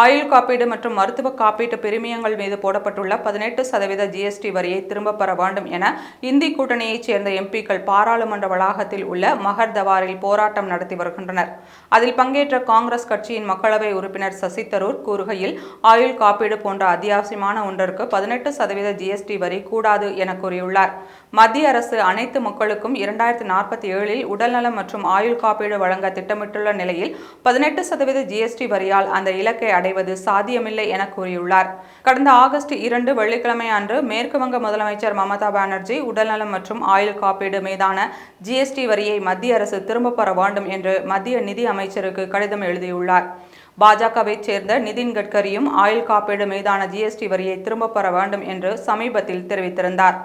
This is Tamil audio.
ஆயுள் காப்பீடு மற்றும் மருத்துவ காப்பீட்டு பிரிமியங்கள் மீது போடப்பட்டுள்ள பதினெட்டு சதவீத ஜிஎஸ்டி வரியை திரும்பப் பெற வேண்டும் என இந்தி கூட்டணியைச் சேர்ந்த எம்பிக்கள் பாராளுமன்ற வளாகத்தில் உள்ள மகர் தவாரில் போராட்டம் நடத்தி வருகின்றனர். அதில் பங்கேற்ற காங்கிரஸ் கட்சியின் மக்களவை உறுப்பினர் சசி தரூர் கூறுகையில் ஆயுள் காப்பீடு போன்ற அத்தியாவசியமான ஒன்றிற்கு பதினெட்டு சதவீத ஜிஎஸ்டி வரி கூடாது என கூறியுள்ளார். மத்திய அரசு அனைத்து மக்களுக்கும் இரண்டாயிரத்தி நாற்பத்தி ஏழில் உடல்நலம் மற்றும் ஆயுள் காப்பீடு வழங்க திட்டமிட்டுள்ள நிலையில் பதினெட்டு சதவீத ஜிஎஸ்டி வரியால் அந்த இலக்கை அடை அடைவது சாத்தியமில்லை என கூறியுள்ளார். கடந்த ஆகஸ்ட் இரண்டு வெள்ளிக்கிழமை அன்று மேற்குவங்க முதலமைச்சர் மமதா பானர்ஜி உடல்நலம் மற்றும் ஆயுள் காப்பீடு மீதான ஜிஎஸ்டி வரியை மத்திய அரசு திரும்பப் பெற வேண்டும் என்று மத்திய நிதி அமைச்சருக்கு கடிதம் எழுதியுள்ளார். பாஜகவைச் சேர்ந்த நிதின் கட்கரியும் ஆயுள் காப்பீடு மீதான ஜிஎஸ்டி வரியை திரும்பப் பெற வேண்டும் என்று சமீபத்தில் தெரிவித்திருந்தார்.